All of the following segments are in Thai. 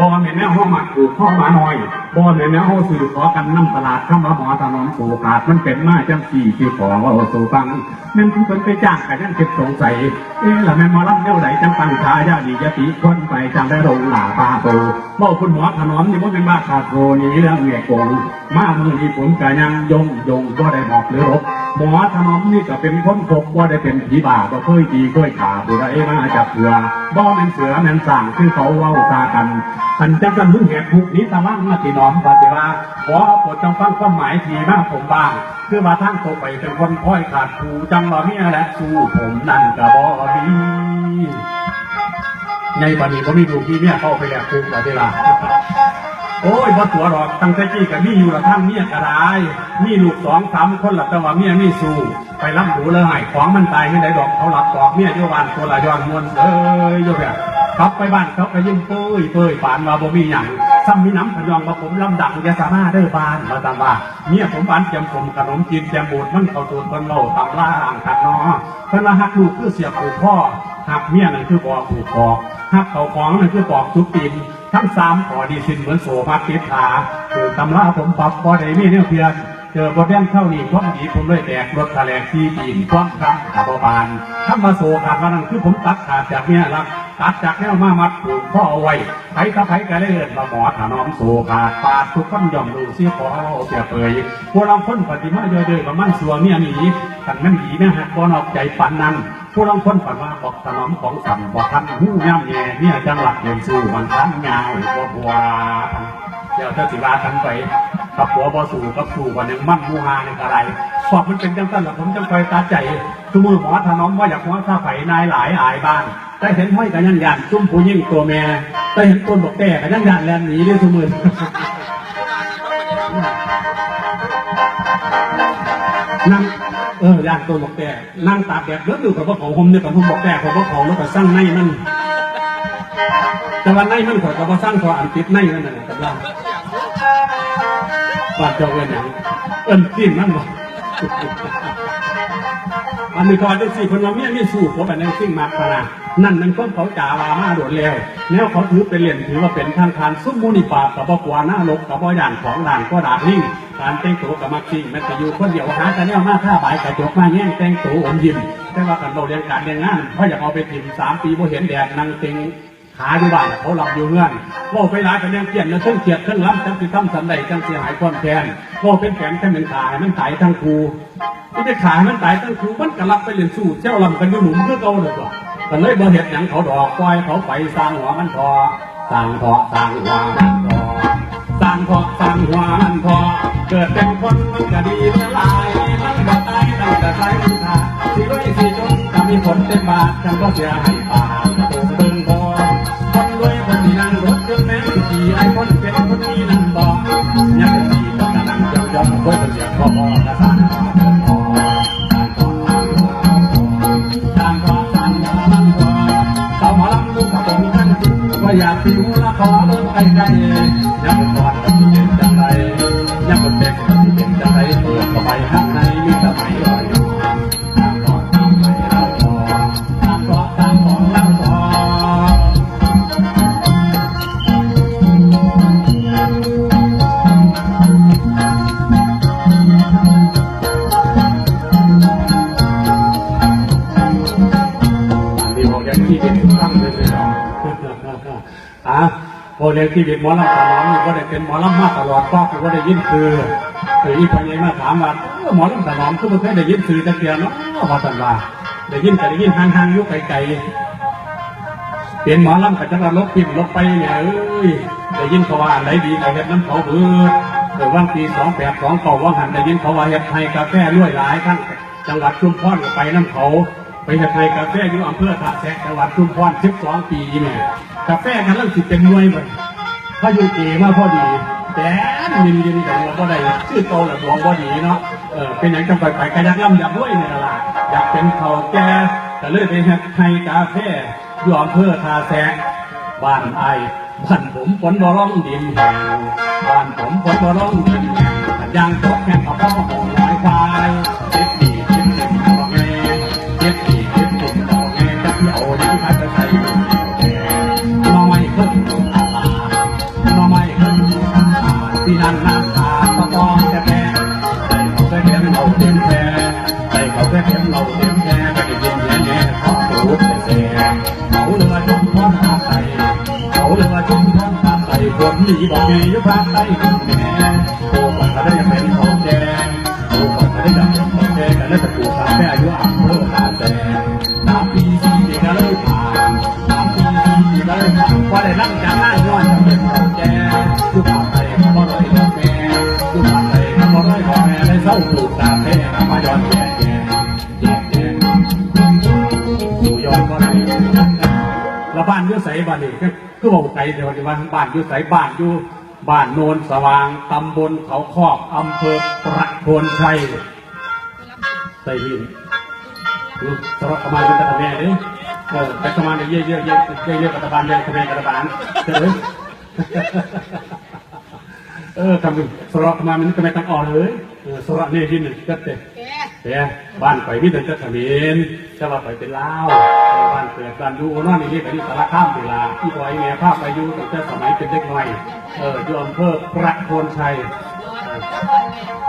บอลเนี่แม่ห้องหมักถูกข้อหมาหน่อย บอลเนี่ยแนวห้อสื่อขอกันน้ำตลาดข้ามหมอถนอมสูขาดมันเป็นมาจังสี่ที่ขอว่าสูฟังนั่นคือคนไปจ้างกันยังเก็บสงสัยเอ๊ะละแม่หมอลำเน่าไหนจังปังชายาดียติคนไปจังได้ลงหลาปาโตบ่คุณหมอถนอมนี่ว่าเป็นบ้าขาดโทนี่เรื่องเงียกงมามือนี้ผมกะยังยงยงก็ได้บอกหรือรบหมอถนอมนี่ก็เป็นคนพบว่าได้เป็นผีบาก็เคยดีเคยขาบุไรมาจับเสือบ่แม่นเสือแม่นสั่งคือเขาเว้าซากันอันจังกันมึงเหตุทุกนี้ตะว่างมาตีนอมปฏิว่าขอเอาบทจงฟังความหมายทีมากผมบ้างคือว่าทั้งตัวไปเป็นคนค่อยขาดผูจังว่าเมียและสู้ผมนั่นกระบ่ดีในวันนี้ผมมีดูที่เนี่ยเข้าไปแลกคุกปฏิว่าโอ้ยบ่ตัวหรอกตั้งแต่กี้กับมีอยู่ละทั้งเมียกระไดมีลูกสองสามคนละแต่ว่าเมียมีสู้ไปรับดูเลยหายของมันตายไม่ได้ดอกเขาหลับกอกเมียโยบานตัวละยอนมวนเอ้ยโยแบบกลับไปบ้านเขาไปยิ้มเป้ยเป้ยปานว่าบ่มีหยัง ซ้ำมีน้ำพยองว่าผมลำดังอยาสามารถเด้อบ้านมาตามว่าเมียผมบ้านเตรียมผมขนมจีนเตรียมบูดมันเขาตูนคนเราตำล่าอ่างขัดนอเพิ่นว่าหักลูกคือเสียบผูกพ่อหักเมียนั่นคือบ่อผูกคอหักเขาของนั่นคือปอกทุกตีนทั้งสามขอดีสินเหมือนโสภักติดขาคือตำราผมปรับพอได้มีเนี่ยเพียงเจอบทเรียนเท่านี้ความดีผมเลยแตกรถแถลงที่ปีนความคำขาบบานถ้ามาโซขาดมานั่นคือผมตัดขาดจากเนี่ยรัก ตัดจากแนวมามัดผูกพ่อเอาไว้ไผตะไผกะเลยเอินมาหมอถนอมโซขาดปาดทุกคนย่อมดูเสียขอเสียเปยพวกเราพ้นปฏิมาเยอะๆกับมันสัวเนี่ยหนีกันมันดีนะฮะบ่นอกใจปันนั้นพวกเราพ้นฝันว่าบอกถนอมของสั่งบอกทันหูย่ำแย่เนี่ยจังหลักเรียนสู้มันทันยาวบ่บัวเดี๋ยวถ้าสิลาทันไปกับหัวบอสู่กับสู่วันหนึ่งมั่นมูฮาในอะไรพอบมันเป็นจังสั้นแล้วผมจังคอยตาใจ ทุมือหมอถนอมว่าอยากหัวซาไฟนายหลายอายบ้านได้เห็นห้อยกันยันยันซุ่มผู้ยิ่งตัวแม่ได้เห็นต้นบอกแก่กันยันยันแลนหนีเลยทุมือนั่งเออย่างตัวบอกแก่นั่งตากแดดเลือดอยู่กับพวกของผมเนี่ยกับพวกบอกแก่ของพวกของแล้วก็สร้างในมันแต่ว่าในมันขอยก็บ่สร้างพออันติดในนั่นน่ะกับเราบาดเจ้าเอิ้นหยังเอิ้นกินนั่นบ่ อันนี้ก่อนจังสี่คนเราเมียมีสู่ขอแบบนั้นซิ่งมากขนาดนั่นมันก็เขาจ่าลามาโดดแล้วแล้วเขาถือเป็นเหรียญถือว่าเป็นทางคารซุ้มมูนิปากับบกวาหน้าลกกับบ่ย่านของด่านก็ดาบนิ่งการแต่งตัวกับมักซิ่งแมันจะอยู่คนเดียวหาแต่เนี่ยมาท่าบายกระจกมาแย่งแต่งตัวอมยิ้มแต่ว่ากันเราเรียนการเรียนงานเพราะอยากเอาไปถิ่มสามปีบ่เห็นแดดนางเต็ง หาอยู่บ้านเขาหลับอยู่เงื่อนว่าไปร้ายกันยังเกลียดแล้วเครื่งเกียดเครื่องล้ำจังสิทำสันใดจังเสียหายความแค้นว่าเป็นแข็งแค่เป็นขามันตายทั้งครูที่ไปขามันตายทั้งครูมันกระลับไปเรียนสู้เจ้าลำกันอยู่หนุ่มเพื่อเก่าเลยตัวกันเลยบ่เห็ดหยังเขาดอกปล่อยเขาไปสร้างหัวมันพอสร้างพอสร้างหัวมันพอสร้างพอสร้างหัวมันพอเกิดเป็นคนมันก็ดีละลายมันก็ตายตั้งแต่ใจมันขาดสิร้อยสิจนก็มีผลเต็มบาทจังก็เสียให้ปาิวละขอเบิ่งไกล้ยังเป็นก่อนกันที่เป็นจังไรยังเป็นเด็กกับที่เป็นจังไร พอเลี้ยงที่เป็นหมอลำตาน้องนี่ก็ได้เป็นหมอลำมาตลอดก็คือว่าได้ยินคือคืออีพญายมาถามว่าหมอลำตาน้องคือมันเคยได้ยินคือตะเกียบเนาะพอสันว่าได้ยินแต่ได้ยินห่างๆยุกไกลๆเป็นหมอลำกับจังหวัดลบพิมพ์ลบไปเนี่ยเอ้ยได้ยินเขาว่าอันไหนดีไอ้เฮ็ดน้ำเขาเบิดเกิดว่างปีสองแปดสองเก่าว่างหันได้ยินเขาว่าเฮ็ดไทยกาแฟรวยหลายทั้งจังหวัดชุมพรก็ไปน้ำเขา ไปเฮ็ดไทยกาแฟอยู่อำเภอทาแซะจังหวัดชุมพร12 ปีแม่กาแฟกันเริ่มสิเป็นหน่วยเลยพายุเกมาพอดี แต่ยินยินแต่ว่าบ่ได้ชื่อโตแหละดวงบ่ดีเนาะเออเป็นอย่างจังไปไปกระยักล่ำอยากรวยเนี่ยล่ะอยากเป็นเขาแก่ก็เลยไปเฮ็ดไทยกาแฟอยู่อำเภอทาแซะบ้านไอบ้านผมฝนบ่ร้องดินแหงบ้านผมฝนบ่ร้องดินแหงยาง เห็นเราเต็มแค่ใส่เขาแค่เห็นเราเต็มแก่ไปกินแย่แย่ขอตูดเสียเขาเรือจุ่มพ้นตาไตเขาเรือจุ่มพ้นตาไตคนดีบอกมีอยู่ภาคใต้แม่ แล้วบ้านยุ่ใสบ้านนี่ก็คือบอกไกลเดี๋ยวนี้ว่าบ้านยุ่ใสบ้านอยู่บ้านโนนสว่างตำบลเขาคอกอำเภอประโคนชัยใส่ดินอืมสำหรับขมายเป็นตะแม่เด้เออแต่ขมายเนี่ยเยอะเยอะเยอะเยอะเยอะกระตะบานเยอะกระเบนกระตะบานเจ๋อเออทำดูสำหรับขมายมันก็ไม่ต้องอ่อนเลยสรับเนี่ยที่หนึ่งก็เต็ม เนี่บ้านไปมิตรจะเขมรจะว่าไปเป็นลาวบ้านเกิดบ้านดูโอ้นั่นนี่ไปที่สารคามเวลาที่ปล่อยแม่ภาพไปอยู่ตั้งแต่สมัยเป็นเด็กน้อยเอออยู่อำเภอประโคนชัย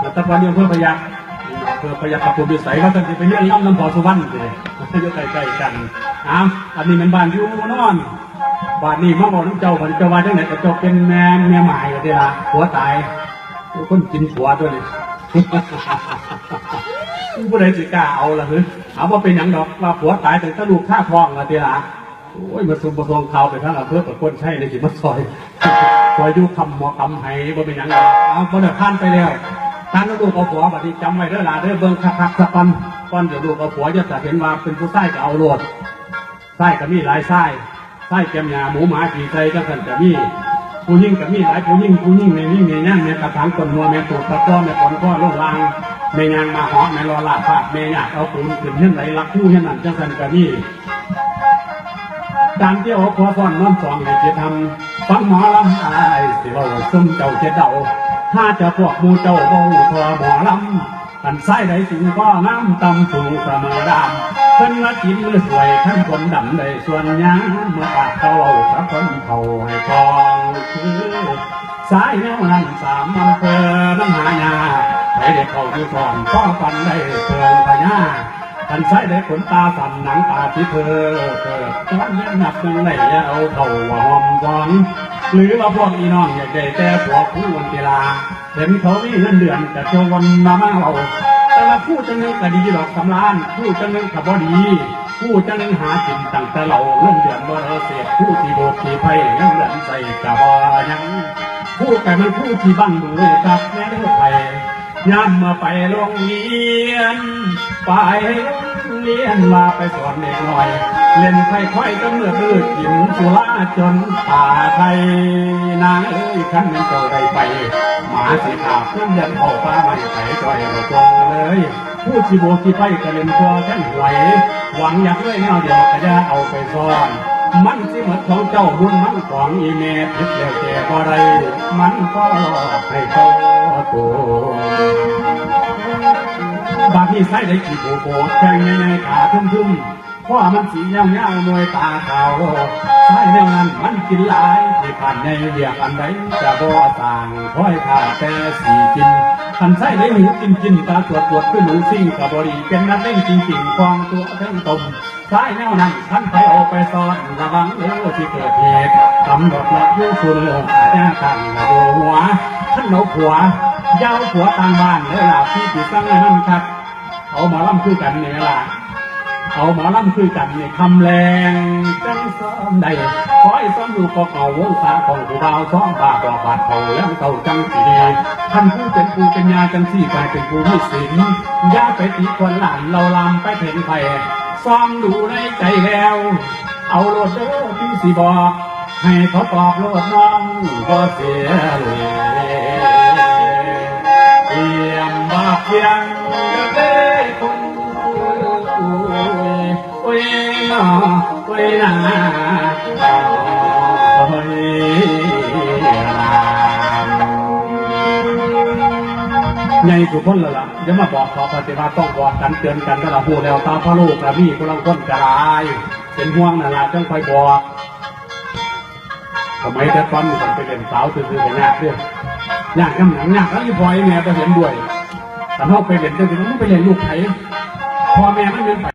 แล้วตะวันอยู่อำเภอพยัคฆ์อำเภอพยัคฆ์กับภูมิสัยว่าจะไปเลี้ยงน้ำน้ำพอสุวรรณเลยอยู่ใกล้ๆกันอ้าวอันนี้มันบ้านอยู่นอนบ้านนี้มาบอกน้ำเจ้าบ้านเจ้าว่าจังไหนก็เจ้าเป็นแม่แม่หมายเดียวละหัวตายคนกินผัวด้วยนี่ ผู้ใดสิกล้าเอาล่ะเฮ้ยเอาว่าเป็นหยังดอกว่าผัวตายแต่ถ้าลูกฆ่าทองละเดียวละโอ้ยมาซุ่มมาทวงข่าวไปทั้งอำเภอประคนใช่เลยสิมาซอยซอยอยุคำหมอคำไห้ว่าเป็นหยังดอกเอาคนเดียวผ่านไปแล้วท่านลูกเอาผัวบัดนี้จำไว้เด้อล่ะเด้อเบิ่งคักๆสักวันก่อนเดี๋ยวลูกเอาผัวจะจะเห็นว่าเป็นผู้ใต้ก็เอาโลดใต้ก็มีหลายไส้ไส้แกมยาหมูหมาผีไส้ก็กันก็มีผู้ยิ่งกับมีหลายผู้ยิ่งผู้ยิ่งในยิ่งในนั่นในกระถางต้นมัวแม่ตูดตะก้อแม่ขอนก้อโลกลาง แม่ยางมาหอแม่รอลาฟาแม่ยากเอาปืนขึ้นเช่นไรรักผู้เช่นนั้นจังสันกับนี่การเที่ยวขอฟ้อนน้อมสองให้เจทำฟังหมอลำไอายสิเราซุ่มเจ้าเจ็ดเดาถ้าจะพวกมูเจ้าบ่หูทอหมอลำอันไส้ใดสิงก็น้ำตำสูงเสมอดำเพิ่นมากินมือสวยท่านคนดำได้ส่วนยางเมื่อปากเขาเอาสักคนเขาให้กองคือสายแนวนั้นสามอำเภอน้ำหายา ไปเด็กเขาอยู่ก่อนก็ฟันได้เพิงพญาทันใช้ได้ขนตาสั่นหนังตาที่เธอเกิดตอนนี้นับยังไหนเอาเข่าว่าหอมจองหรือว่าพวกอีน้องอยากได้แต่ผัวผู้วันเวลาเห็นเขามีเงินเดือนจะโจวันมามาเราแต่ละผู้จังนึงก็ดีหรอกสำรานผู้จังนึงขับบ่ดีผู้จังนึงหากินตั้งแต่เราเงินเดือนบ่เสียผู้ที่โบกที่ไพ่เงินเดือนใส่กะบ่ยังพูดแต่มันพูดที่บ้านดูกับแม่เลือไป ย่ำมาไปโรงเรียน ไปเรียนมาไปสอนเด็กหน่อย เล่นไฟค่อยก็เมื่อพืชกินสุราจนป่าไทย นางเอ้ยขันมันเจ้าได้ไป หมาสีขาวเพื่อนยันเข้าฟ้าไม่ไปจ่อยเราตรงเลยพูดสิโบกี่ไปก็เล่นตัวฉันไหวหวังอยากได้แนวเดียวก็จะเอาไปซ่อนมันสิหมดของเจ้าบุญมันของอีเมพิษแล้วแก่ก็ได้มันก็ให้เขาตัว บางที่ใส่ได้กี่โบโบแข่งในในขาทุ่มทุ่มเพราะมันสีเงาเงามวยตาขาวใส่แนวนั้นมันกินหลายที่ผ่านในเรียกอันใดจะบ่ต่างคอยขาแต่สีกินคันใส่ได้หูกินกินตาตรวจตรวจคือหนูสิ่งกับบรีเป็นนักเล่นจริงๆควางตัวทั้งตมสายแนวนั้นท่านไปเอาไปซ่อนระวังเออที่เกิดเหตุตำรวจละยูสุนอาญาตั้งระดูหัวท่านเอาผัวยาวผัวต่างบ้านเลยล่ะพี่ติดตั้งนั่นครับ เอาหมาล่ำคือกันเนี่ยล่ะเอาหมาล่ำคือกันเนี่ยคำแรงจังซ้อมใดขอให้ซ้อมอยู่ก็เก่าวงสาของผู้บ่าวซ้อมบาปบาดเขาแล้วเก่าจังสีท่านผู้เป็นผู้เป็นยาจังสี่กลายเป็นผู้มีศีลยาไปตีคนหลานเราลามไปเพ่นไฟซ้อมดูในใจแล้ว เอาโลดเด้อพี่สิบอกให้เขาตอบโลดน้องก็เสียเลยเตรียมมาเพียงเด้อ นอโอ้ยนาโอ้ยลาใหญ่ทุกคนและล่ะอย่ามาบอกขอปฏิบัติต้องบอกกันเตือนกันก็ละพูดแล้วตาพระลูกกระพี่คนละคนกระไรเป็นห่วงนั่นล่ะจังคอยบอกทำไมแต่ตอนนี้มันไปเล่นสาวซื่อๆไปยากเรื่องอยากกำหนังยากแล้วอีพอยแม่ก็เห็นด้วยแต่เขาไปเล่นจังสิมันไปเล่นลูกไผพ่อแม่ไมันเป็นไผ